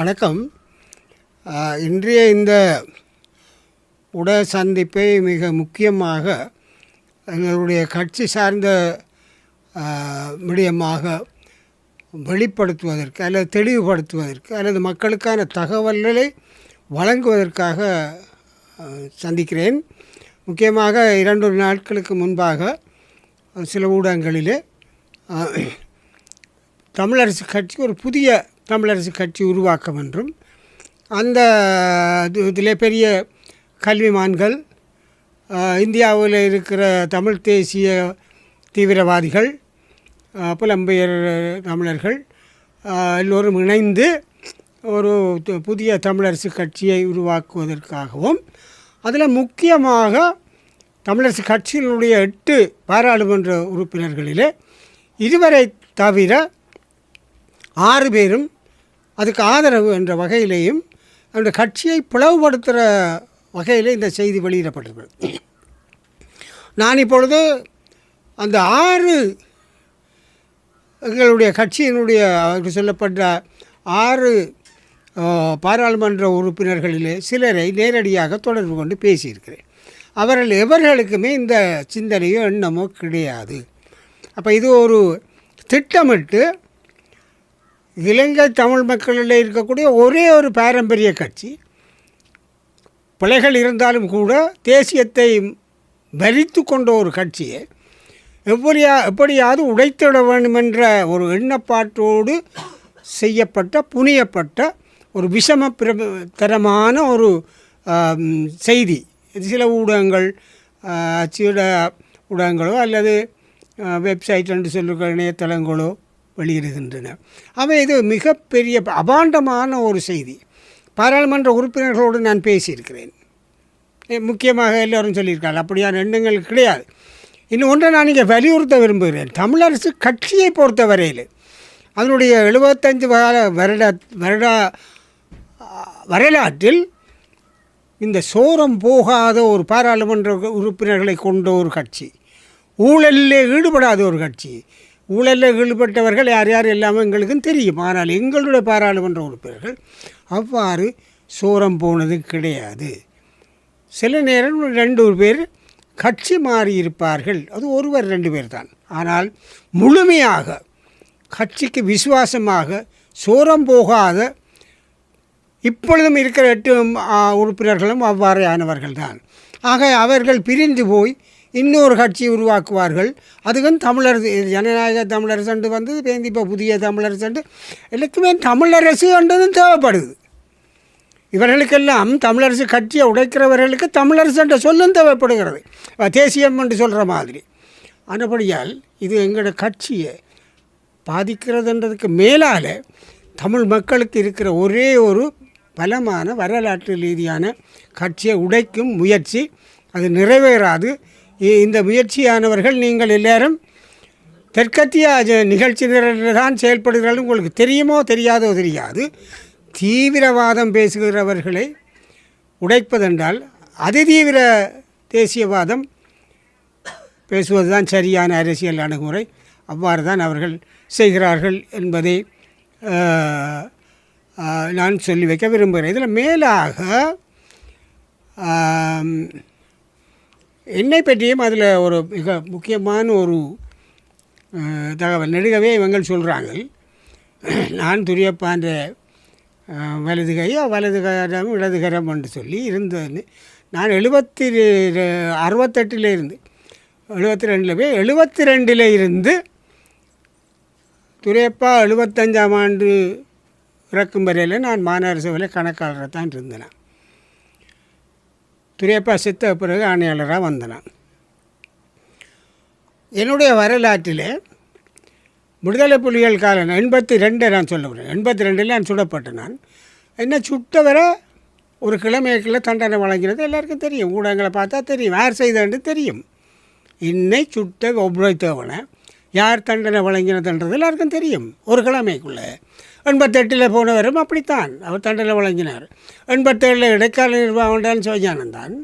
வணக்கம். இன்றைய இந்த உட சந்திப்பை மிக முக்கியமாக எங்களுடைய கட்சி சார்ந்த மீடியமாக விடயமாக வெளிப்படுத்துவதற்கு அல்லது தெளிவுபடுத்துவதற்கு அல்லது மக்களுக்கான தகவல்களை வழங்குவதற்காக சந்திக்கிறேன். முக்கியமாக இரண்டு நாட்களுக்கு முன்பாக சில ஊடகங்களிலே தமிழரசு கட்சி ஒரு புதிய தமிழரசு கட்சி உருவாக்கம் என்றும் அந்த இது- பெரிய கல்விமான்கள் இந்தியாவில் இருக்கிற தமிழ் தேசிய தீவிரவாதிகள் புலம்பெயர் தமிழர்கள் எல்லோரும் இணைந்து ஒரு புதிய தமிழரசு கட்சியை உருவாக்குவதற்காகவும் அதில் முக்கியமாக தமிழரசு கட்சியினுடைய எட்டு பாராளுமன்ற உறுப்பினர்களிலே இதுவரை தவிர ஆறு பேரும் அதுக்கு ஆதரவு என்ற வகையிலேயும் அந்த கட்சியை பிளவுபடுத்துகிற வகையில் இந்த செய்தி வெளியிடப்பட்டிருக்கிறது நான் இப்பொழுது அந்த ஆறு எங்களுடைய கட்சியினுடைய அவருக்கு சொல்லப்பட்ட ஆறு பாராளுமன்ற உறுப்பினர்களிலே சிலரை நேரடியாக தொடர்பு கொண்டு பேசியிருக்கிறேன். அவர்கள் எவர்களுக்குமே இந்த சிந்தனையோ எண்ணமோ கிடையாது. அப்போ இது ஒரு திட்டமிட்டு இலங்கை தமிழ் மக்களில் இருக்கக்கூடிய ஒரே ஒரு பாரம்பரிய கட்சி. பிழைகள் இருந்தாலும் கூட தேசியத்தை வரித்து கொண்ட ஒரு கட்சியை எப்படியா எப்படியாவது உடைத்திட வேண்டும் என்ற ஒரு எண்ணப்பாட்டோடு செய்யப்பட்ட புனியப்பட்ட ஒரு விஷம பிர தரமான ஒரு செய்தி. சில ஊடகங்கள் ஆ, ஊடகங்களோ அல்லது வெப்சைட் என்று சொல்லுகிற இணையதளங்களோ வெளியிடுகின்றன. அவை இது மிகப்பெரிய அபாண்டமான ஒரு செய்தி. பாராளுமன்ற உறுப்பினர்களோடு நான் பேசியிருக்கிறேன். முக்கியமாக எல்லோரும் சொல்லியிருக்காங்க. அப்படியான எண்ணங்கள் கிடையாது. இன்னும் ஒன்றை நான் இங்கே வலியுறுத்த விரும்புகிறேன். தமிழரசு கட்சியை பொறுத்த வரையில் அதனுடைய எழுபத்தஞ்சு கால வருட வருட வரலாற்றில் இந்த சோரம் போகாத ஒரு பாராளுமன்ற உறுப்பினர்களை கொண்ட ஒரு கட்சி ஊழலில் ஈடுபடாத ஒரு கட்சி ஊழலில் ஈடுபட்டவர்கள் யார் யார் எல்லாமே எங்களுக்கும் தெரியும். ஆனால் எங்களுடைய பாராளுமன்ற உறுப்பினர்கள் அவ்வாறு சோரம் போனது கிடையாது. சில நேரம் ரெண்டு பேர் கட்சி மாறி இருப்பார்கள். அது ஒருவர் ரெண்டு பேர் தான். ஆனால் முழுமையாக கட்சிக்கு விசுவாசமாக சோரம் போகாத இப்பொழுதும் இருக்கிற எட்டு உறுப்பினர்களும் அவ்வாறானவர்கள் தான். ஆக அவர்கள் பிரிந்து போய் இன்னொரு கட்சி உருவாக்குவார்கள். அதுக்கும் தமிழரசு ஜனநாயக தமிழரசு வந்து பேந்தி இப்போ புதிய தமிழரசு எல்லாத்துக்குமே தமிழரசுன்றதும் தேவைப்படுது. இவர்களுக்கெல்லாம் தமிழரசு கட்சியை உடைக்கிறவர்களுக்கு தமிழரசு என்ற சொல்லும் தேவைப்படுகிறது. தேசியம் என்று சொல்கிற மாதிரி. ஆனபடியால் இது எங்களோட கட்சியை பாதிக்கிறதுன்றதுக்கு மேலால் தமிழ் மக்களுக்கு இருக்கிற ஒரே ஒரு பலமான வரலாற்று ரீதியான கட்சியை உடைக்கும் முயற்சி அது நிறைவேறாது. இந்த முயற்சியானவர்கள் நீங்கள் எல்லாரும் தெற்கத்திய அஜ- நிகழ்ச்சி தான் செயல்படுகிறார்கள். உங்களுக்கு தெரியுமோ தெரியாதோ தெரியாது. தீவிரவாதம் பேசுகிறவர்களை உடைப்பதென்றால் அதிதீவிர தேசியவாதம் பேசுவது தான் சரியான அரசியல் அணுகுமுறை. அவ்வாறு தான் அவர்கள் செய்கிறார்கள் என்பதை நான் சொல்லி வைக்க விரும்புகிறேன். இதில் மேலாக என்னை பற்றியும் அதில் ஒரு மிக முக்கியமான ஒரு தகவல் நெடுகவே இவங்கள் சொல்கிறாங்க நான் துரியப்பான்ற அஹ், வலது கையோ வலது கரம் இடது கரம் என்று சொல்லி இருந்தேன்னு நான் எழுபத்தி அறுபத்தெட்டில் இருந்து எழுபத்தி ரெண்டில் போய் எழுபத்தி ரெண்டில் இருந்து துரையப்பா எழுபத்தஞ்சாம் ஆண்டு இறக்கும் வரையில் நான் மாநகர சபையில் கணக்காளராக தான் இருந்தேன். துரையப்பா செத்த பிறகு ஆணையாளராக வந்தேன் நான். என்னுடைய வரலாற்றில் விடுதலை புலிகள் காலம் எண்பத்தி ரெண்டை நான் சொல்ல போகிறேன் எண்பத்தி ரெண்டில் நான் சுடப்பட்டேன் நான். என்ன சுட்டவரை ஒரு கிழமைக்குள்ள தண்டனை வழங்கினது எல்லாருக்கும் தெரியும். ஊடகங்களை பார்த்தா தெரியும். யார் செய்தன்னு தெரியும். இன்னை சுட்ட உபயோகித்தவனை யார் தண்டனை வழங்கினதுன்றது எல்லாருக்கும் தெரியும். ஒரு கிழமைக்குள்ளே. எண்பத்தெட்டில் போனவரும் அப்படித்தான். அவர் தண்டனை வழங்கினார். எண்பத்தேழில் இடைக்கால நிர்வாகம் சிவஞானந்தான்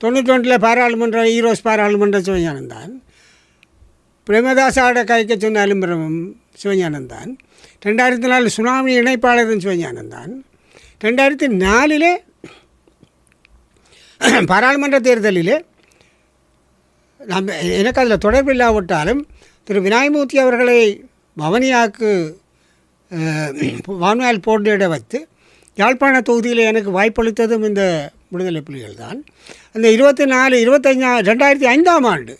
தொண்ணூற்றொன்றில் பாராளுமன்ற ஈரோஸ் பாராளுமன்ற சிவஞானந்தான் பிரேமதாசாட கைக்க சொன்னாலும் பிரமம் சிவஞானந்தான் ரெண்டாயிரத்தி நாலு சுனாமி இணைப்பாளரும் சிவஞானந்தான் ரெண்டாயிரத்தி நாலிலே பாராளுமன்ற தேர்தலிலே நம்ம எனக்கு அதில் தொடர்பில்லாவிட்டாலும் திரு விநாயகமூர்த்தி அவர்களை பவனியாக்கு வான்வாயில் போட்டியிட வைத்து யாழ்ப்பாண தொகுதியில் எனக்கு வாய்ப்பளித்ததும் இந்த விடுதலை புலிகள் தான் அந்த இருபத்தி நாலு இருபத்தஞ்சா ரெண்டாயிரத்தி ஐந்தாம் ஆண்டு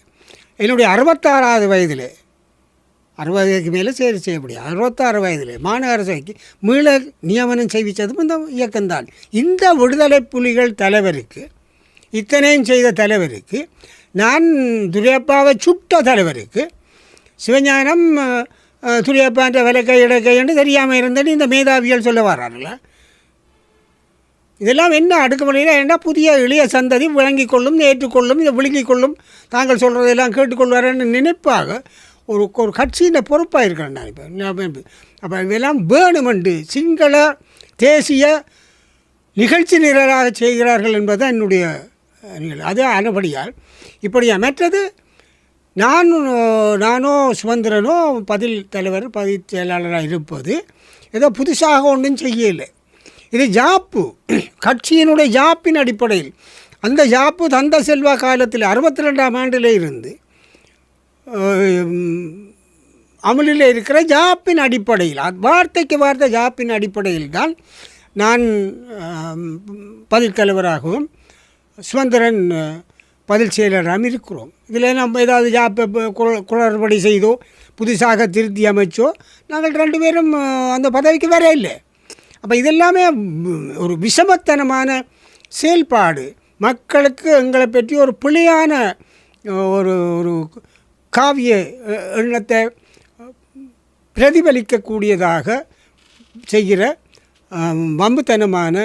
என்னுடைய அறுபத்தாறாவது வயதில் அறுபதுக்கு மேலே சேவை செய்ய முடியும் அறுபத்தாறு வயதில் மாநகர சபைக்கு மீள நியமனம் செய்வித்ததும் இந்த இயக்கம்தான். இந்த விடுதலை புலிகள் தலைவருக்கு இத்தனையும் செய்த தலைவருக்கு நான் துரியப்பாவை சுட்ட தலைவருக்கு சிவஞானம் துரியப்பான்ற விலக்கை இடக்கைன்னு தெரியாமல் இருந்தேன்னு இந்த மேதாவியல் சொல்ல வர்றாருல்ல இதெல்லாம் என்ன அடுக்குமுறையில் என்ன புதிய இளைய சந்ததி விளங்கிக் கொள்ளும் ஏற்றுக்கொள்ளும் இதை விழுங்கிக் கொள்ளும் தாங்கள் சொல்கிறதெல்லாம் கேட்டுக்கொள்வாரன்னு நினைப்பாக ஒரு ஒரு கட்சியின் பொறுப்பாக இருக்கிறேன் நான் இப்போ அப்போ இதெல்லாம் வேணுமென்று சிங்கள தேசிய நிகழ்ச்சி நிரலாக செய்கிறார்கள் என்பதுதான் என்னுடைய அஹ், அது அனுபடியால் இப்படியா மற்றது நான் நானும் நானோ பதில் தலைவர் பதில் செயலாளராக இருப்பது ஏதோ புதுசாக ஒன்றும் செய்யலை. இது ஜாப்பு கட்சியினுடைய ஜாப்பின் அடிப்படையில். அந்த ஜாப்பு தந்த செல்வா காலத்தில் அறுபத்தி ரெண்டாம் ஆண்டில் இருந்து அமலில் இருக்கிற ஜாப்பின் அடிப்படையில் வார்த்தைக்கு வார்த்தை ஜாப்பின் அடிப்படையில் தான் நான் பதில் தலைவராகவும் சுதந்திரன் பதில் செயலராகவும் இருக்கிறோம். இதில் நம்ம ஏதாவது ஜாப்பை குளறுபடி செய்தோ புதுசாக திருத்தி அமைச்சோ நாங்கள் ரெண்டு பேரும் அந்த பதவிக்கு வேற இல்லை. அப்போ இதெல்லாமே ஒரு விஷமத்தனமான செயல்பாடு. மக்களுக்கு எங்களை பற்றி ஒரு பிழையான ஒரு ஒரு காவிய எண்ணத்தை பிரதிபலிக்கக்கூடியதாக செய்கிற வம்புத்தனமான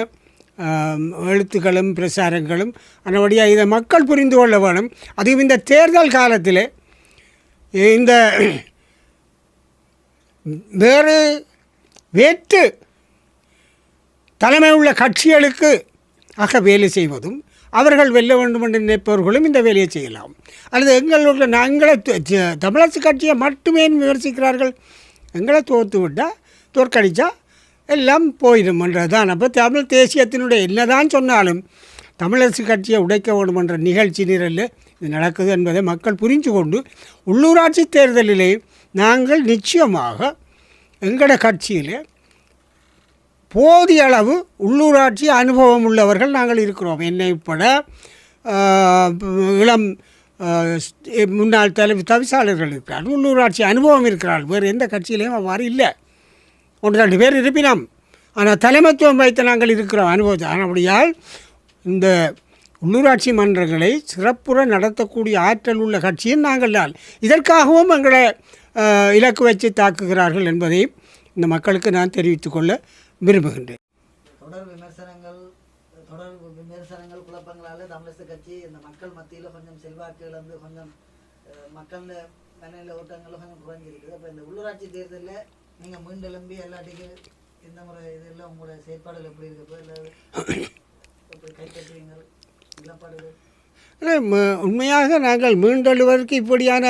எழுத்துக்களும் பிரசாரங்களும் அதனுடைய இதை மக்கள் புரிந்து கொள்ள வேணும். அதுவும் இந்த தேர்தல் காலத்தில் இந்த வேறு வேற்று தலைமை உள்ள கட்சிகளுக்கு ஆக வேலை செய்வதும் அவர்கள் வெல்ல வேண்டும் என்று நினைப்பவர்களும் இந்த வேலையை செய்யலாம். அல்லது எங்களுடைய நாங்களே தமிழரசு கட்சியை மட்டுமே விமர்சிக்கிறார்கள். எங்களை தோற்று விட்டால் தோற்கடித்தா எல்லாம் போயிடும் என்றதான். அப்போ தமிழ் தேசியத்தினுடைய என்னதான் சொன்னாலும் தமிழரசு கட்சியை உடைக்க வேண்டும் என்ற நிகழ்ச்சி நிரலில் இது நடக்குது என்பதை மக்கள் புரிந்து கொண்டு உள்ளூராட்சி தேர்தலிலே நாங்கள் நிச்சயமாக எங்களோட கட்சியில் போதிய அளவு உள்ளூராட்சி அனுபவம் உள்ளவர்கள் நாங்கள் இருக்கிறோம். என்னை உட்பட இளம் முன்னாள் தலை தவிசாளர்கள் இருக்கிறார்கள் உள்ளூராட்சி அனுபவம் இருக்கிறார்கள். வேறு எந்த கட்சியிலையும் அவ்வாறு இல்லை. ஒன்று ரெண்டு பேர் இருப்பினோம். ஆனால் தலைமைத்துவம் வைத்து நாங்கள் இருக்கிறோம். அனுபவத்தை ஆனபடியால் இந்த உள்ளூராட்சி மன்றங்களை சிறப்புற நடத்தக்கூடிய ஆற்றல் உள்ள கட்சியும் நாங்கள் தான். இதற்காகவும் எங்களை இலக்கு வச்சு தாக்குகிறார்கள் என்பதை இந்த மக்களுக்கு நான் தெரிவித்துக் கொள்ள விரும்புகின்றேன். தொடர் விமர்சனங்கள் தொடர் விமர்சனங்கள் குழப்பங்களால் தமிழரசு கட்சி இந்த மக்கள் மத்தியில் கொஞ்சம் செல்வாக்கு இழந்து கொஞ்சம் மக்கள் மனநில ஓட்டங்களும் கொஞ்சம் குறைஞ்சிருக்குது. அப்போ இந்த உள்ளூராட்சி தேர்தலில் நீங்கள் மீண்டெலும்பி எல்லாத்துக்கும் முறை இதெல்லாம் உங்களோட செயற்பாடுகள் எப்படி இல்லை நிலப்பாடுகள்? இல்லை, உண்மையாக நாங்கள் மீண்டெழுவதற்கு இப்படியான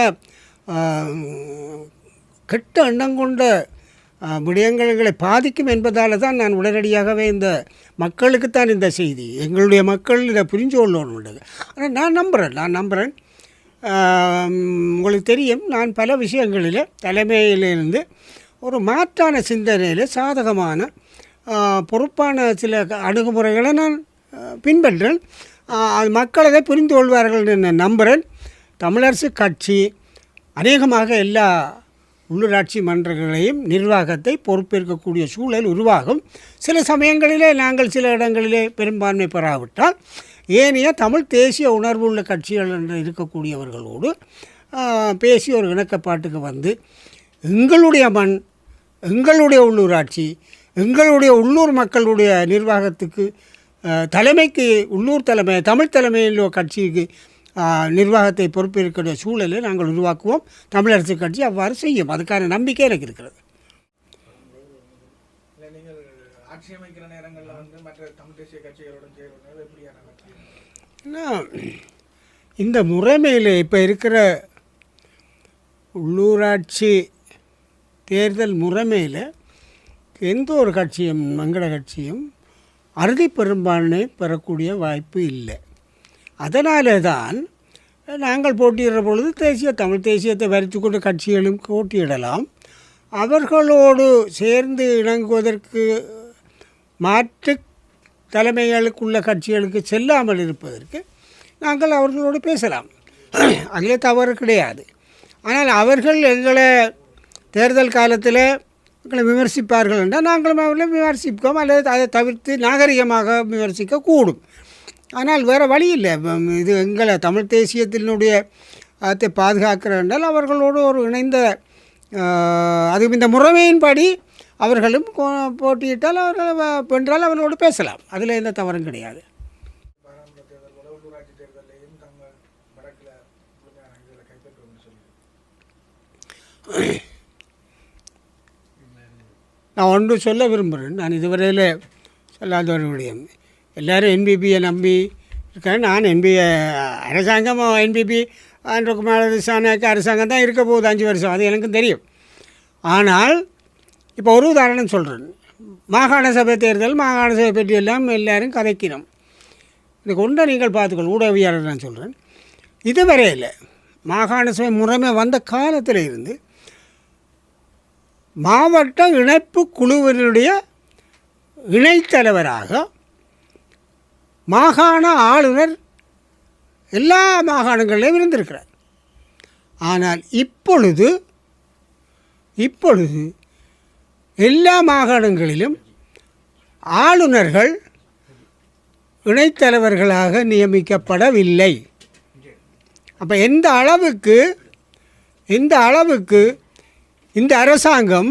கெட்ட எண்ணம் கொண்ட விடயங்களை பாதிக்கும் என்பதால் தான் நான் உடனடியாகவே இந்த மக்களுக்குத்தான் இந்த செய்தி. எங்களுடைய மக்கள் இதை புரிஞ்சு கொள்ளணுன்றது ஆனால் நான் நம்புகிறேன் நான் நம்புகிறேன் உங்களுக்கு தெரியும் நான் பல விஷயங்களில் தலைமையிலிருந்து ஒரு மாற்றான சிந்தனையில் சாதகமான பொறுப்பான சில க- அணுகுமுறைகளை நான் பின்பற்றேன் அது மக்கள் அதை புரிந்து கொள்வார்கள் என்று நம்புகிறேன் தமிழரசு கட்சி அநேகமாக எல்லா உள்ளூராட்சி மன்றங்களையும் நிர்வாகத்தை பொறுப்பேற்கக்கூடிய சூழல் உருவாகும். சில சமயங்களிலே நாங்கள் சில இடங்களிலே பெரும்பான்மை பெறாவிட்டால் ஏனைய தமிழ் தேசிய உணர்வு உள்ள கட்சிகள் என்று இருக்கக்கூடியவர்களோடு பேசி ஒரு இணக்கப்பாட்டுக்கு வந்து எங்களுடைய மண் எங்களுடைய உள்ளூராட்சி எங்களுடைய உள்ளூர் மக்களுடைய நிர்வாகத்துக்கு தலைமைக்கு உள்ளூர் தலைமை தமிழ் தலைமையில் கட்சிக்கு நிர்வாகத்தை பொறுப்பேற்கிற சூழலை நாங்கள் உருவாக்குவோம். தமிழரசு கட்சி அவ்வாறு செய்யும். அதுக்கான நம்பிக்கை எனக்கு இருக்கிறது. இந்த முறைமையில் இப்போ இருக்கிற உள்ளூராட்சி தேர்தல் முறைமையில் எந்த ஒரு கட்சியும் மங்கள கட்சியும் அறுதி பெரும்பான்மை பெறக்கூடிய வாய்ப்பு இல்லை. அதனாலே தான் நாங்கள் போட்டியிடுற பொழுது தேசிய தமிழ் தேசியத்தை வரித்து கொண்டு கட்சிகளும் போட்டியிடலாம். அவர்களோடு சேர்ந்து இணங்குவதற்கு மாற்று தலைமைகளுக்குள்ள கட்சிகளுக்கு செல்லாமல் இருப்பதற்கு நாங்கள் அவர்களோடு பேசலாம். அதில் தவறு கிடையாது. ஆனால் அவர்கள் எங்களை தேர்தல் காலத்தில் எங்களை விமர்சிப்பார்கள் என்றால் நாங்களும் அவர்களை விமர்சிப்போம் அல்லது அதை தவிர்த்து நாகரிகமாக விமர்சிக்க கூடும். ஆனால் வேறு வழி இல்லை. இது எங்களை தமிழ் தேசியத்தினுடைய அதை பாதுகாக்கிற என்றால் அவர்களோடு ஒரு இணைந்த அது அதுவும் இந்த முறைமையின்படி அவர்களும் கோ- போட்டியிட்டால் அவர்கள் வென்றால் அவர்களோடு பேசலாம். அதில் எந்த தவறும் கிடையாது. Yeah தேர்தலோட உள்ளூராட்சி தேர்தலையும் தங்கள் வடக்கில் முழுமையான இதில் கைப்பற்றுவோம்னு சொல்லி நான் ஒன்று சொல்ல விரும்புகிறேன். நான் இதுவரையில் சொல்லாத ஒரு விடயம். எல்லாரும் என்பிபியை நம்பி இருக்கேன். நான் என்பிஏ அரசாங்கம் என்பிபி ஆண்ட்ரகுமார் திசானாக்கு அரசாங்கம் தான் இருக்க போகுது அஞ்சு வருஷம். அது எனக்கும் தெரியும். ஆனால் இப்போ ஒரு உதாரணம் சொல்கிறேன் மாகாண சபை தேர்தல் மாகாண சபை பற்றி எல்லாம் எல்லோரும் கதைக்கிறோம். இதுக்கு ஒன்றை நீங்கள் பார்த்துக்கணும் ஊடகவியாளர் நான் சொல்கிறேன் இதுவரையில் மாகாண சபை முறைமை வந்த காலத்தில் இருந்து மாவட்ட இணைப்பு குழுவினுடைய இணைத்தலைவராக மாகாண ஆளுநர் எல்லா மாகாணங்களிலும் இருந்திருக்கிறார். ஆனால் இப்பொழுது இப்பொழுது எல்லா மாகாணங்களிலும் ஆளுநர்கள் இணைத்தலைவர்களாக நியமிக்கப்படவில்லை. அப்போ எந்த அளவுக்கு எந்த அளவுக்கு இந்த அரசாங்கம்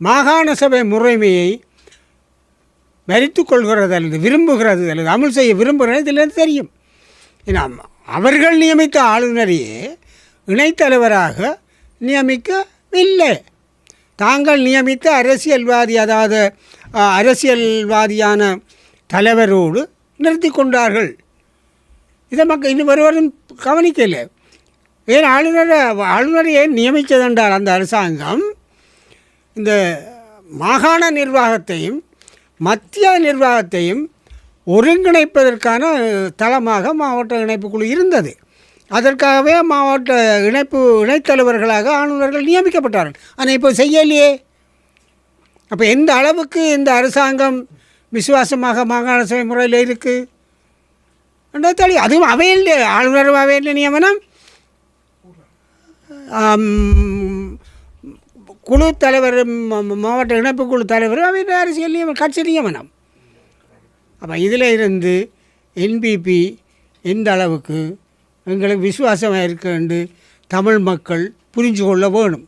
மாகாண சபை முறைமையை மறித்து கொள்கிறது அல்லது விரும்புகிறது அல்லது அமல் செய்ய விரும்புகிறது இதிலிருந்து தெரியும். ஏன்னா அவர்கள் நியமித்த ஆளுநரையே இணைத்தலைவராக நியமிக்கவில்லை. தாங்கள் நியமித்த அரசியல்வாதி அதாவது அரசியல்வாதியான தலைவரோடு நிறுத்தி கொண்டார்கள் இதை மக்கள் இன்னும் ஒருவரும் கவனிக்கலை. ஏன் ஆளுநரை ஆளுநரை ஏன் நியமித்ததென்றால் அந்த அரசாங்கம்? இந்த மாகாண நிர்வாகத்தையும் மத்திய நிர்வாகத்தையும் ஒருங்கிணைப்பதற்கான தளமாக மாவட்ட இணைப்பு குழு இருந்தது. அதற்காகவே மாவட்ட இணைப்பு இணைத்தலைவர்களாக ஆளுநர்கள் நியமிக்கப்பட்டார்கள். ஆனால் இப்போ செய்யலையே. அப்போ எந்த அளவுக்கு இந்த அரசாங்கம் விசுவாசமாக மாகாண சபை முறையில் இருக்குது என்றது அதுவும் அவையில் ஆளுநர் அவையில் நியமனம். குழு தலைவர் மாவட்ட இணைப்பு குழு தலைவர் அவர் அரசியல் நியமனம் கட்சி நியமனம். அப்போ இதில் இருந்து என்பிபி எந்த அளவுக்கு எங்களுக்கு விசுவாசமாக இருக்கண்டு தமிழ் மக்கள் புரிஞ்சு கொள்ள வேணும்.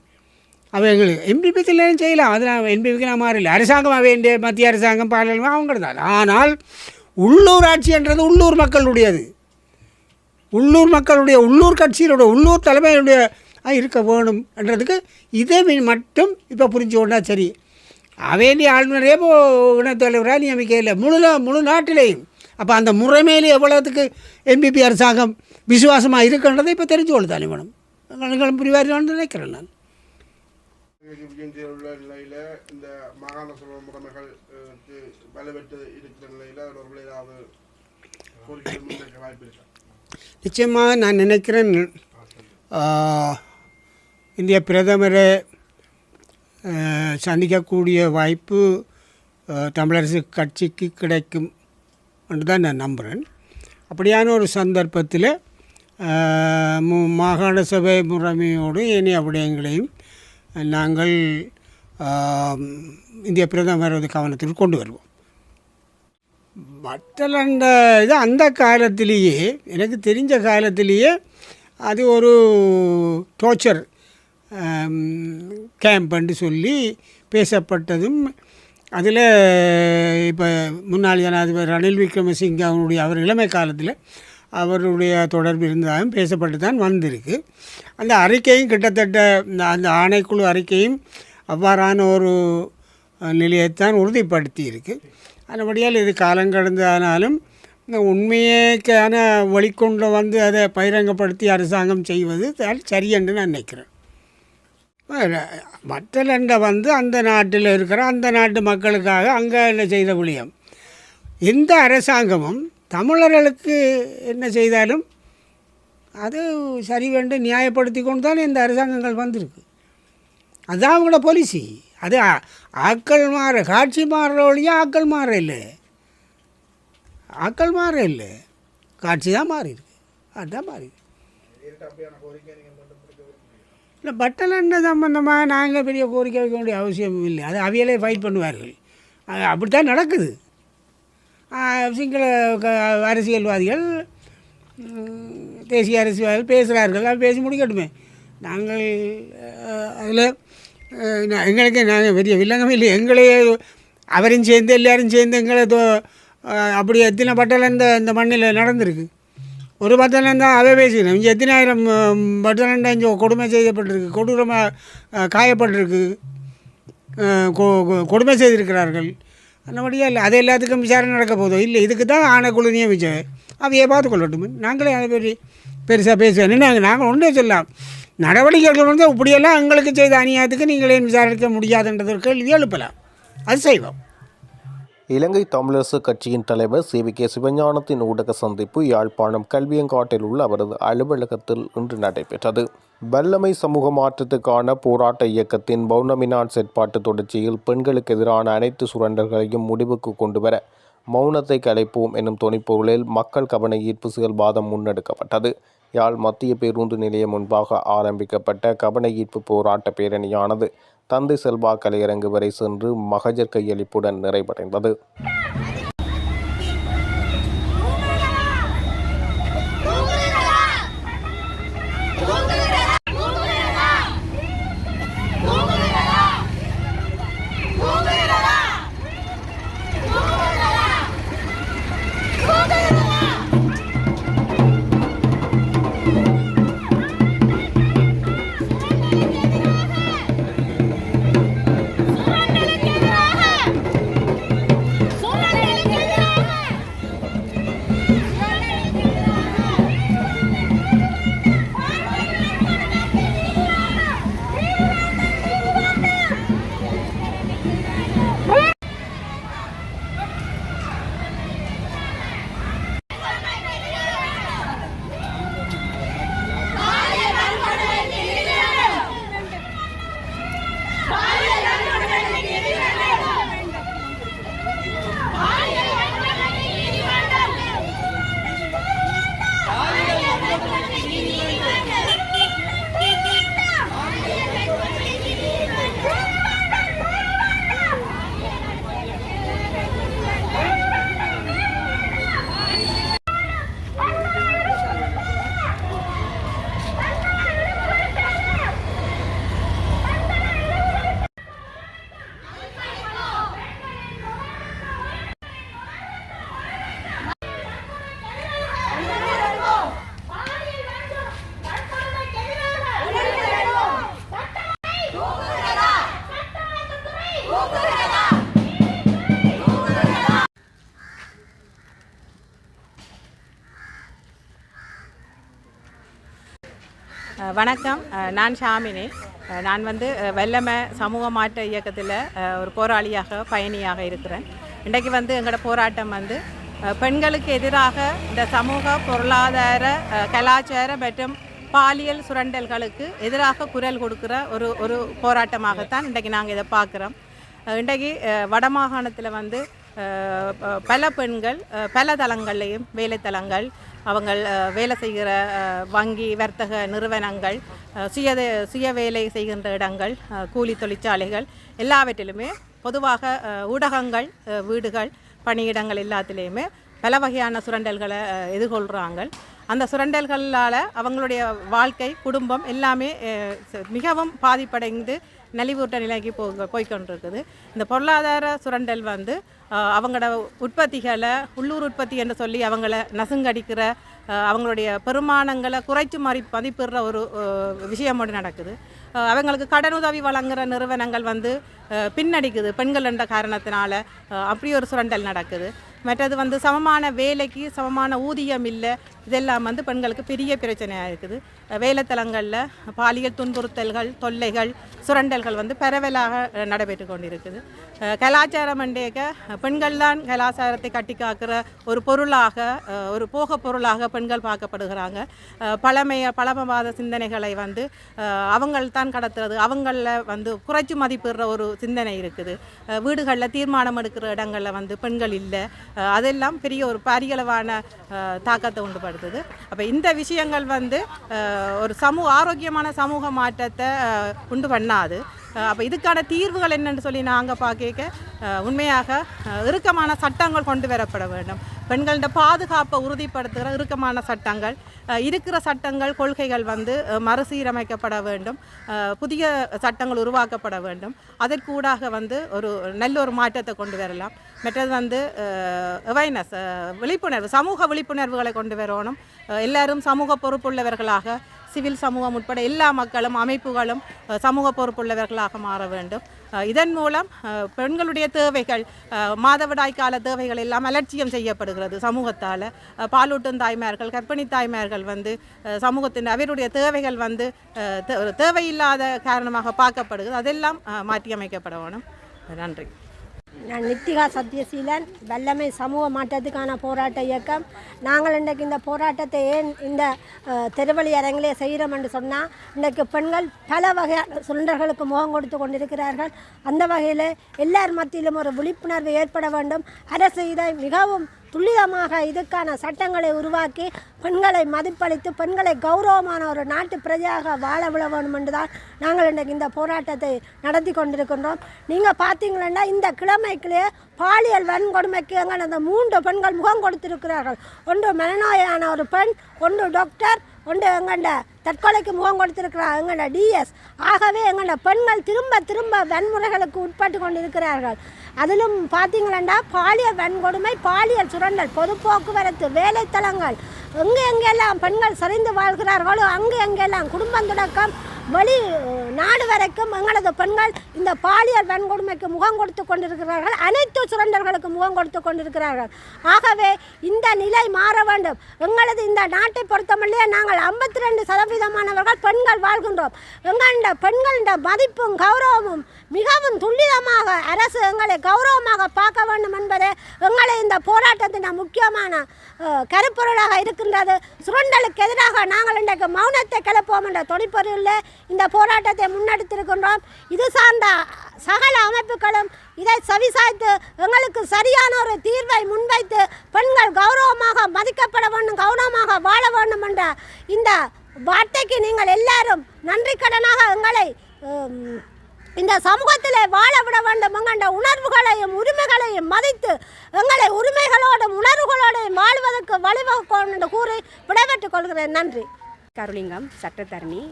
அவள் எங்களுக்கு எம்பிபி தில்லையும் செய்யலாம் அது நான் என்பிபிக்கு நான் மாறல. அரசாங்கம் வேண்டிய மத்திய அரசாங்கம் பாராளுமன்றம் அவங்க தான். ஆனால் உள்ளூராட்சி என்றது உள்ளூர் மக்களுடையது. உள்ளூர் மக்களுடைய உள்ளூர் கட்சியினுடைய உள்ளூர் தலைமையுடைய இருக்க வேணும் என்றதுக்கு இதை மட்டும் இப்போ புரிஞ்சு கொண்டா சரி. அவையிலே ஆளுநரே இப்போ இனத்தலைவராக நியமிக்க இல்லை முழு முழு நாட்டிலேயும் அப்போ அந்த முறைமையிலே எவ்வளோத்துக்கு எம்பிபி அரசாங்கம் விசுவாசமாக இருக்குன்றதை இப்போ தெரிஞ்சு கொள்ள தானே வேணும் எங்களும் புரிவாரின்னு நினைக்கிறேன் நான். நிலையில இந்த மாகாண சபை முறைமைகள் அஹ், க்கு வலுப்பெற்று இருக்கிற நிலையில அவர்கள் ஏதாவது நிச்சயமாக நான் நினைக்கிறேன். இந்திய பிரதமரை சந்திக்கக்கூடிய வாய்ப்பு தமிழரசு கட்சிக்கு கிடைக்கும் என்று தான் நான் நம்புகிறேன் அப்படியான ஒரு சந்தர்ப்பத்தில் மாகாண சபை முறைமையோடு ஏனைய விடயங்களையும் நாங்கள் இந்திய பிரதமரது கவனத்தில் கொண்டு வருவோம். மற்ற இது அந்த காலத்திலேயே எனக்கு தெரிஞ்ச காலத்திலேயே அது ஒரு டோர்ச்சர் கேம்ப்னு சொல்லி பேசப்பட்டதும் அதில் இப்போ முன்னாள் ஜனாதிபதி ரணில் விக்ரமசிங்க அவனுடைய அவர் இளமை காலத்தில் அவருடைய தொடர்பு இருந்ததாகவும் பேசப்பட்டு தான் வந்திருக்கு. அந்த அறிக்கையும் கிட்டத்தட்ட இந்த- அந்த ஆணைக்குழு அறிக்கையும் அவ்வாறான ஒரு நிலையைத்தான் உறுதிப்படுத்தி இருக்கு அதுபடியால் இது காலங்கடந்தானாலும் இந்த உண்மையைக்கான வழிகொண்டு வந்து அதை பகிரங்கப்படுத்தி அரசாங்கம் செய்வது தான் சரியென்று நான் நினைக்கிறேன். மற்றலண்ட வந்து அந்த நாட்டில் இருக்கிற அந்த நாட்டு மக்களுக்காக அங்கே என்ன செய்த விளியம் எந்த அரசாங்கமும் தமிழர்களுக்கு என்ன செய்தாலும் அது சரி வேண்டும் நியாயப்படுத்தி கொண்டு தான் இந்த அரசாங்கங்கள் வந்திருக்கு. அதுதான் அவங்களோட பாலிசி அது ஆக்கள் மாற காட்சி மாறுற ஒழிய ஆக்கள் மாற இல்லை. ஆக்கள் மாற இல்லை. காட்சி தான் மாறியிருக்கு. அதுதான் மாறி இருக்கு. நேரிட்ட அப்படியான கோரிக்கை நீங்கள் மீண்டும் பிடிக்க விரும்புகிறீர்கள் இல்லை பட்டலண்ட சம்பந்தமாக நாங்கள் பெரிய கோரிக்கை வைக்க வேண்டிய அவசியம் இல்லை. அது அவையிலே ஃபைட் பண்ணுவார்கள். அது அப்படித்தான் நடக்குது. சிங்கள அரசியல்வாதிகள் தேசிய அரசியல்வாதிகள் பேசுகிறார்கள். அது பேசி முடிக்கட்டுமே. நாங்கள் அதில் எங்களுக்கு நாங்கள் பெரிய வில்லங்கமே இல்லை. எங்களையே அவரையும் சேர்ந்து எல்லோரும் சேர்ந்து எங்களை தோ- அப்படி எத்தனை பட்டலம் இந்த இந்த மண்ணில் நடந்திருக்கு. ஒரு பத்தனம் தான் அதை பேசிக்கணும் இங்கே எத்தனாயிரம் பட்டலம் தான் இங்கே கொடுமை செய்யப்பட்டிருக்கு கொடூரமாக காயப்பட்டிருக்கு. கொ- கொடுமை செய்திருக்கிறார்கள். அந்தபடியாக இல்லை அது எல்லாத்துக்கும் விசாரணை நடக்க போதும் இல்லை இதுக்கு தான் ஆணைக்குழு நியமிச்சது அவையே பார்த்து கொள்ளட்டும். நாங்களே அதை பற்றி பெருசாக பேசுவேன். நாங்கள் நாங்கள் ஒன்றே சொல்லலாம். நடவடிக்கைகள் வந்து இப்படியெல்லாம் எங்களுக்கு செய்த அநியாயத்துக்கு நீங்களே விசாரிக்க முடியாதுன்றது ஒரு கேள்வி எழுப்பலாம். அது செய்வோம் இலங்கை தமிழரசு கட்சியின் தலைவர் சி. வி. கே. சிவஞானத்தின் ஊடக சந்திப்பு யாழ்ப்பாணம் கல்வியங்காட்டில் உள்ள அவரது அலுவலகத்தில் இன்று நடைபெற்றது. வல்லமை சமூக மாற்றத்துக்கான போராட்ட இயக்கத்தின் பௌர்ணமி நாள் செயற்பாட்டு தொடர்ச்சியில் பெண்களுக்கு எதிரான அனைத்து சுரண்டல்களையும் முடிவுக்கு கொண்டு வர மௌனத்தை கலைப்போம் எனும் துணைப்பொருளில் மக்கள் கவன ஈர்ப்பு செயல்பாதம் முன்னெடுக்கப்பட்டது. யாழ் மத்திய பேருந்து நிலையம் முன்பாக ஆரம்பிக்கப்பட்ட கவன ஈர்ப்பு போராட்ட பேரணியானது தந்தை செல்வா கலையரங்கு வரை சென்று மகஜர் கையளிப்புடன் நிறைவடைந்தது. வணக்கம். நான் ஷாமினி. நான் வந்து வெள்ளமை வெள்ளம சமூக மாற்ற இயக்கத்தில் ஒரு போராளியாக பயணியாக இருக்கிறேன். இன்றைக்கு வந்து எங்களோட போராட்டம் வந்து பெண்களுக்கு எதிராக இந்த சமூக பொருளாதார கலாச்சார மற்றும் பாலியல் சுரண்டல்களுக்கு எதிராக குரல் கொடுக்குற ஒரு ஒரு போராட்டமாகத்தான் இன்றைக்கு நாங்கள் இதை பார்க்குறோம். இன்றைக்கு வடமாகாணத்தில் வந்து பல பெண்கள் பல தளங்கள்லையும் வேலைத்தலங்கள் அவங்கள் வேலை செய்கிற வங்கி வர்த்தக நிறுவனங்கள் சுய சுய வேலை செய்கின்ற இடங்கள் கூலி தொழிற்சாலைகள் எல்லாவற்றிலுமே பொதுவாக ஊடகங்கள் வீடுகள் பணியிடங்கள் எல்லாத்துலேயுமே பல வகையான சுரண்டல்களை எதிர்கொள்கிறாங்க அந்த சுரண்டல்களால் அவங்களுடைய வாழ்க்கை குடும்பம் எல்லாமே மிகவும் பாதிப்படைந்து நலிவூட்ட நிலைக்கு போ போய்கொண்டிருக்குது இந்த பொருளாதார சுரண்டல் வந்து அவங்களோட உற்பத்திகளை உள்ளூர் உற்பத்தி என்று சொல்லி அவங்கள நசுங்கடிக்கிற அவங்களுடைய பெருமானங்களை குறைச்சி மாதிரி மதிப்பிடுற ஒரு விஷயம் ஒன்று நடக்குது. அவங்களுக்கு கடனுதவி வழங்குகிற நிறுவனங்கள் வந்து பின்னடிக்குது பெண்கள் என்ற காரணத்தினால அப்படி ஒரு சுரண்டல் நடக்குது. மற்றது வந்து சமமான வேலைக்கு சமமான ஊதியம் இல்லை. இதெல்லாம் வந்து பெண்களுக்கு பெரிய பிரச்சனையாக இருக்குது. வேலைத்தலங்களில் பாலியல் துன்புறுத்தல்கள் தொல்லைகள் சுரண்டல்கள் வந்து பரவலாக நடைபெற்று கொண்டிருக்குது. கலாச்சாரம் அண்டேக்க பெண்கள் தான் கலாச்சாரத்தை கட்டி காக்கிற ஒரு பொருளாக ஒரு போக பொருளாக பெண்கள் பார்க்கப்படுகிறாங்க. பழமைய பழமவாத சிந்தனைகளை வந்து அவங்கள் தான் கடத்துறது. அவங்களில் வந்து குறைச்சி மதிப்பிடுற ஒரு சிந்தனை இருக்குது. வீடுகளில் தீர்மானம் எடுக்கிற இடங்களில் வந்து பெண்கள் இல்லை. அதெல்லாம் பெரிய ஒரு பரியளவான தாக்கத்தை உண்டுபடுது உண்டுபடுத்துது அப்போ இந்த விஷயங்கள் வந்து ஒரு சமூக ஆரோக்கியமான சமூக மாற்றத்தை உண்டு பண்ணாது. அப்போ இதுக்கான தீர்வுகள் என்னென்னு சொல்லி நாங்கள் பார்க்க உண்மையாக இறுக்கமான சட்டங்கள் கொண்டு வரப்பட வேண்டும். பெண்களோட பாதுகாப்பை உறுதிப்படுத்துகிற இறுக்கமான சட்டங்கள் இருக்கிற சட்டங்கள் கொள்கைகள் வந்து மறுசீரமைக்கப்பட வேண்டும். புதிய சட்டங்கள் உருவாக்கப்பட வேண்டும். அதற்கூடாக வந்து ஒரு நல்ல ஒரு மாற்றத்தை கொண்டு வரலாம். மற்றது வந்து அவேர்னஸ் விழிப்புணர்வு சமூக விழிப்புணர்வுகளை கொண்டு வரணும். எல்லாரும் சமூக பொறுப்புள்ளவர்களாக சிவில் சமூகம் உட்பட எல்லா மக்களும் அமைப்புகளும் சமூக பொறுப்புள்ளவர்களாக மாற வேண்டும். இதன் மூலம் பெண்களுடைய தேவைகள் மாதவிடாய் கால தேவைகள் எல்லாம் அலட்சியம் செய்யப்படுகிறது சமூகத்தால். பாலூட்டும் தாய்மார்கள் கர்ப்பிணி தாய்மார்கள் வந்து சமூகத்தின் அவருடைய தேவைகள் வந்து தேவையில்லாத காரணமாக பார்க்கப்படுகிறது. அதெல்லாம் மாற்றியமைக்கப்பட வேணும். நன்றி. நான் நித்திகா சத்யசீலன் வல்லமை சமூக மாற்றத்துக்கான போராட்ட இயக்கம். நாங்கள் இன்றைக்கு இந்த போராட்டத்தை ஏன் இந்த தெருவழி அரங்கிலே செய்கிறோம் என்று சொன்னால் இன்றைக்கு பெண்கள் பல வகையான சுரண்டர்களுக்கு முகம் கொடுத்து கொண்டிருக்கிறார்கள். அந்த வகையில் எல்லார் மத்தியிலும் ஒரு விழிப்புணர்வு ஏற்பட வேண்டும். அரசு இதை மிகவும் துல்லியமாக இதுக்கான சட்டங்களை உருவாக்கி பெண்களை மதிப்பளித்து பெண்களை கௌரவமான ஒரு நாட்டு பிரஜையாக வாழ விட வேண்டும் என்றுதான் நாங்கள் இன்றைக்கு இந்த போராட்டத்தை நடத்தி கொண்டிருக்கின்றோம். நீங்கள் பார்த்தீங்களன்னா இந்த கிழமைக்குள்ளே பாலியல் வன்கொடுமைக்கு எங்கள் அந்த மூன்று பெண்கள் முகம் கொடுத்திருக்கிறார்கள். ஒன்று மனநோயான ஒரு பெண் ஒன்று டாக்டர் உண்டு எங்கண்ட தற்கொலைக்கு முகம் கொடுத்திருக்கிறார் எங்கண்ட டிஎஸ் ஆகவே எங்கண்ட பெண்கள் திரும்ப திரும்ப வன்முறைகளுக்கு உட்பட்டு கொண்டிருக்கிறார்கள். அதிலும் பார்த்தீங்களா பாலியல் வன்கொடுமை பாலியல் சுரண்டல் பொது போக்குவரத்து வேலைத்தலங்கள் எங்கே எங்கெல்லாம் பெண்கள் சரிந்து வாழ்கிறார்களோ அங்கே எங்கெல்லாம் குடும்பம் தொடக்கம் வெளி நாடு வரைக்கும் எங்களது பெண்கள் இந்த பாலியல் வன்கொடுமைக்கு முகம் கொடுத்து கொண்டிருக்கிறார்கள். அனைத்து சுரண்டர்களுக்கு முகம் கொடுத்து கொண்டிருக்கிறார்கள். ஆகவே இந்த நிலை மாற வேண்டும். எங்களது இந்த நாட்டை பொறுத்தமல்லையே நாங்கள் ஐம்பத்தி ரெண்டு சதவீதமானவர்கள் பெண்கள் வாழ்கின்றோம். எங்கள பெண்களின் மதிப்பும் கௌரவமும் மிகவும் துல்லிதமாக அரசு எங்களை கௌரவமாக பார்க்க வேண்டும் என்பதே எங்களை இந்த போராட்டத்தின் முக்கியமான கருப்பொருளாக இருக்கின்றது. சுரண்டலுக்கு எதிராக நாங்கள் இன்றைக்கு மௌனத்தை கிளப்போம் என்ற தொனிப்பொருளில் இந்த போராட்டத்தை முன்னெடுத்திருக்கின்றோம். இது சார்ந்த சகல அமைப்புகளும் இதை சவிசாய்த்து எங்களுக்கு சரியான ஒரு தீர்வை முன்வைத்து பெண்கள் கௌரவமாக மதிக்கப்பட வேண்டும் கௌரவமாக வாழ வேண்டும் என்ற இந்த வார்த்தைக்கு நீங்கள் எல்லாரும் நன்றி கடனாக எங்களை இந்த சமூகத்திலே வாழ விட வேண்டும் என்கின்ற உணர்வுகளையும் உரிமைகளையும் மதித்து எங்களை உரிமைகளோடும் உணர்வுகளோடும் வாழ்வதற்கு வழிவகுக்கும் என்று கூறி விடைபெற்றுக் கொள்கிறேன். நன்றி. கருலிங்கம் சட்டத்தரணி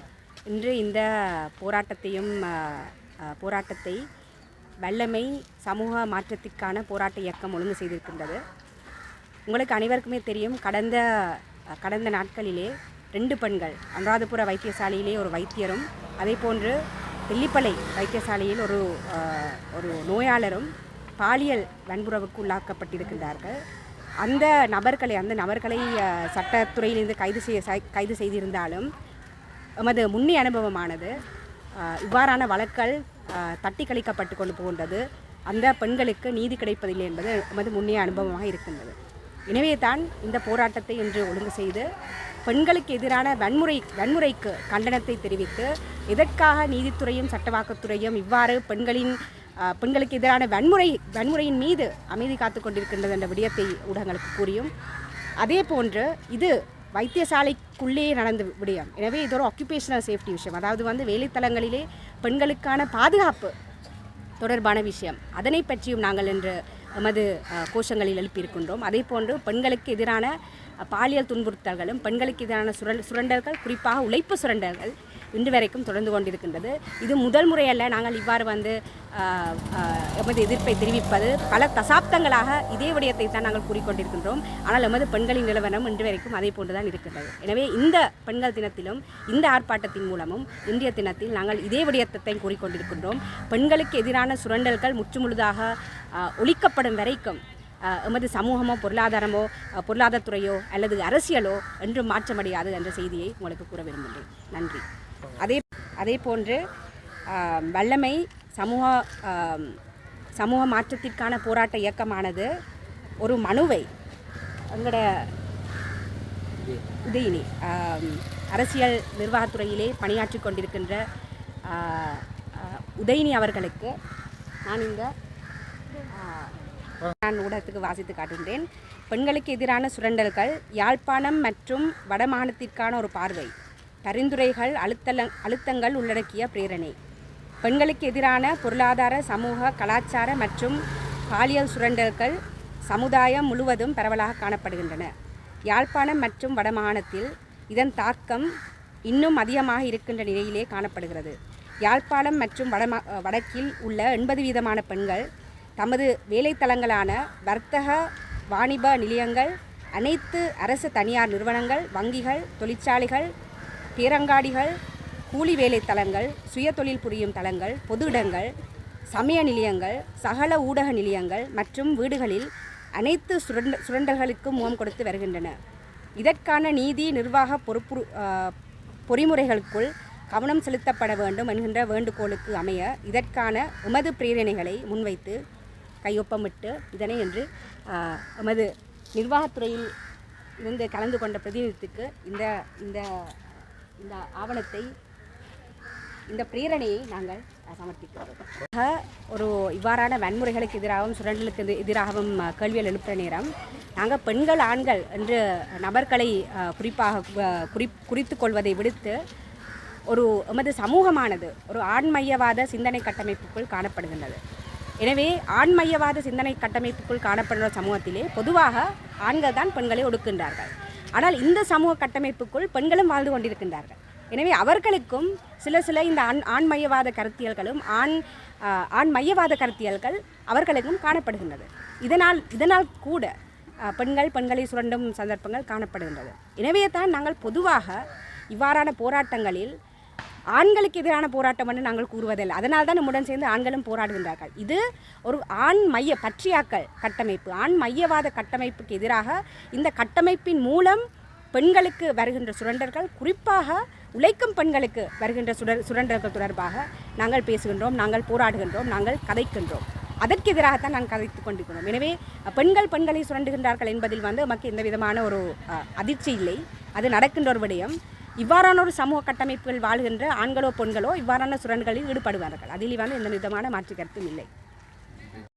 இன்று இந்த போராட்டத்தையும் போராட்டத்தை வல்லமை சமூக மாற்றத்திற்கான போராட்ட இயக்கம் ஒழுங்கு செய்திருக்கின்றது. உங்களுக்கு அனைவருக்குமே தெரியும் கடந்த கடந்த நாட்களிலே ரெண்டு பெண்கள் அனுராதபுர வைத்தியசாலையிலே ஒரு வைத்தியரும் அதே போன்று வெள்ளிப்பளை வைத்தியசாலையில் ஒரு ஒரு நோயாளரும் பாலியல் வன்புறவுக்கு உள்ளாக்கப்பட்டிருக்கின்றார்கள். அந்த நபர்களை அந்த நபர்களை சட்டத்துறையிலிருந்து கைது செய்ய சை- கைது செய்திருந்தாலும் எமது முன்னே அனுபவமானது இவ்வாறான வழக்கல் தட்டி கழிக்கப்பட்டு கொண்டு போகின்றது. அந்த பெண்களுக்கு நீதி கிடைப்பதில்லை என்பது எமது முன்னிய அனுபவமாக இருக்கின்றது. எனவே தான் இந்த போராட்டத்தை இன்று ஒழுங்கு செய்து பெண்களுக்கு எதிரான வன்முறை வன்முறைக்கு கண்டனத்தை தெரிவித்து எதற்காக நீதித்துறையும் சட்டவாக்கத்துறையும் இவ்வாறு பெண்களின் பெண்களுக்கு எதிரான வன்முறை வன்முறையின் மீது அமைதி காத்து கொண்டிருக்கின்றது என்ற விடயத்தை ஊடகங்களுக்கு கூறியும். அதே போன்று இது வைத்தியசாலைக்குள்ளேயே நடந்து விடயம் எனவே இது ஒரு ஆக்குபேஷனல் சேஃப்டி விஷயம். அதாவது வந்து வேலைத்தலங்களிலே பெண்களுக்கான பாதுகாப்பு தொடர்பான விஷயம். அதனை பற்றியும் நாங்கள் இன்று எமது கோஷங்களில் எழுப்பியிருக்கின்றோம். அதே போன்று பெண்களுக்கு எதிரான பாலியல் துன்புறுத்தல்களும் பெண்களுக்கு எதிரான சுரல் சுரண்டல்கள் குறிப்பாக உழைப்பு சுரண்டல்கள் இன்று வரைக்கும் தொடர்ந்து கொண்டிருக்கின்றது. இது முதல் முறையல்ல. நாங்கள் இவ்வாறு வந்து எமது எதிர்ப்பை தெரிவிப்பது பல தசாப்தங்களாக இதே விடயத்தை தான் நாங்கள் கூறிக்கொண்டிருக்கின்றோம். ஆனால் எமது பெண்களின் நிலவரம் இன்று வரைக்கும் அதே போன்றுதான் இருக்கின்றது. எனவே இந்த பெண்கள் தினத்திலும் இந்த ஆர்ப்பாட்டத்தின் மூலமும் இந்திய தினத்தில் நாங்கள் இதே விடயத்தை கூறிக்கொண்டிருக்கின்றோம். பெண்களுக்கு எதிரான சுரண்டல்கள் முற்றுமுழுதாக ஒழிக்கப்படும் வரைக்கும் எமது சமூகமோ பொருளாதாரமோ பொருளாதாரத்துறையோ அல்லது அரசியலோ என்றும் மாற்றமடையாது என்ற செய்தியை உங்களுக்கு கூற விரும்புகிறேன். நன்றி. அதே அதே போன்று வல்லமை சமூக சமூக மாற்றத்திற்கான போராட்ட இயக்கமானது ஒரு மனுவை எங்களோட உதயினி அரசியல் நிர்வாகத்துறையிலே பணியாற்றி கொண்டிருக்கின்ற உதயினி அவர்களுக்கு நான் இந்த நான் ஊடகத்துக்கு வாசித்து காட்டுகின்றேன். பெண்களுக்கு எதிரான சுரண்டல்கள் யாழ்ப்பாணம் மற்றும் வடமாகாணத்திற்கான ஒரு பார்வை. பரிந்துரைகள் அழுத்தல அழுத்தங்கள் உள்ளடக்கிய பிரேரணை. பெண்களுக்கு எதிரான பொருளாதார சமூக கலாச்சார மற்றும் பாலியல் சுரண்டல்கள் சமுதாயம் முழுவதும் பரவலாக காணப்படுகின்றன. யாழ்ப்பாணம் மற்றும் வடமாகாணத்தில் இதன் தாக்கம் இன்னும் அதிகமாக இருக்கின்ற நிலையிலே காணப்படுகிறது. யாழ்ப்பாணம் மற்றும் வடமா வடக்கில் உள்ள எண்பது வீதமான பெண்கள் தமது வேலைத்தலங்களான வர்த்தக வாணிப நிலையங்கள் அனைத்து அரசு தனியார் நிறுவனங்கள் வங்கிகள் தொழிற்சாலைகள் பேரங்காடிகள் கூலி வேலை தலங்கள் சுயதொழில் புரியும் தலங்கள் பொது இடங்கள் சமய நிலையங்கள் சகல ஊடக நிலையங்கள் மற்றும் வீடுகளில் அனைத்து சுரண்ட சுரண்டல்களுக்கும் முகம் கொடுத்து வருகின்றன. இதற்கான நீதி நிர்வாக பொறுப்பு பொறிமுறைகளுக்குள் கவனம் செலுத்தப்பட வேண்டும் என்கின்ற வேண்டுகோளுக்கு அமைய இதற்கான உமது பிரேரணைகளை முன்வைத்து கையொப்பமிட்டு இதனை என்று ஆஹ், எமது நிர்வாகத்துறையில் இருந்து கலந்து கொண்ட பிரதிநிதித்துக்கு இந்த இந்த இந்த ஆவணத்தை இந்த பிரேரணையை நாங்கள் சமர்ப்பிக்கிறோம். ஒரு இவ்வாறான வன்முறைகளுக்கு எதிராகவும் சுரண்டலுக்கு எதிராகவும் கேள்விகள் எழுப்புகிற நேரம் நாங்கள் பெண்கள் ஆண்கள் என்று நபர்களை குறிப்பாக குறி குறித்து கொள்வதை விடுத்து ஒரு எமது சமூகமானது ஒரு ஆண்மையவாத சிந்தனை கட்டமைப்புக்குள் காணப்படுகின்றது. எனவே ஆண்மையவாத சிந்தனை கட்டமைப்புக்குள் காணப்படுகிற சமூகத்திலே பொதுவாக ஆண்கள் தான் பெண்களை ஒடுக்கின்றார்கள் ஆனால் இந்த சமூக கட்டமைப்புக்குள் பெண்களும் வாழ்ந்து கொண்டிருக்கின்றார்கள். எனவே அவர்களுக்கும் சில சில இந்த ஆண் ஆண்மையவாத கருத்தியல்களும் ஆண் ஆண் மையவாத கருத்தியல்கள் அவர்களுக்கும் காணப்படுகின்றது. இதனால் இதனால் கூட பெண்கள் பெண்களை சுரண்டும் சந்தர்ப்பங்கள் காணப்படுகின்றது. எனவே தான் நாங்கள் பொதுவாக இவ்வாறான போராட்டங்களில் ஆண்களுக்கு எதிரான போராட்டம் என்று நாங்கள் கூறுவதில்லை. அதனால் தான் நம்முடன் சேர்ந்து ஆண்களும் போராடுகின்றார்கள். இது ஒரு ஆண் மைய பற்றியாக்கல் கட்டமைப்பு. ஆண் மையவாத கட்டமைப்புக்கு எதிராக இந்த கட்டமைப்பின் மூலம் பெண்களுக்கு வருகின்ற சுரண்டர்கள் குறிப்பாக உழைக்கும் பெண்களுக்கு வருகின்ற சுடர் சுரண்டர்கள் தொடர்பாக நாங்கள் பேசுகின்றோம் நாங்கள் போராடுகின்றோம் நாங்கள் கதைக்கின்றோம். அதற்கு எதிராகத்தான் நான் கதைத்து கொண்டிருக்கிறோம். எனவே பெண்கள் பெண்களை சுரண்டுகின்றார்கள் என்பதில் வந்து நமக்கு எந்த விதமான ஒரு அதிர்ச்சி இல்லை. அது நடக்கின்ற ஒரு விடயம். இவ்வாறான ஒரு சமூக கட்டமைப்புகள் வாழ்கின்ற ஆண்களோ பெண்களோ இவ்வாறான சுரண்டுகளில் ஈடுபடுவார்கள். அதில் வந்து எந்த விதமான மாற்று கருத்தும் இல்லை.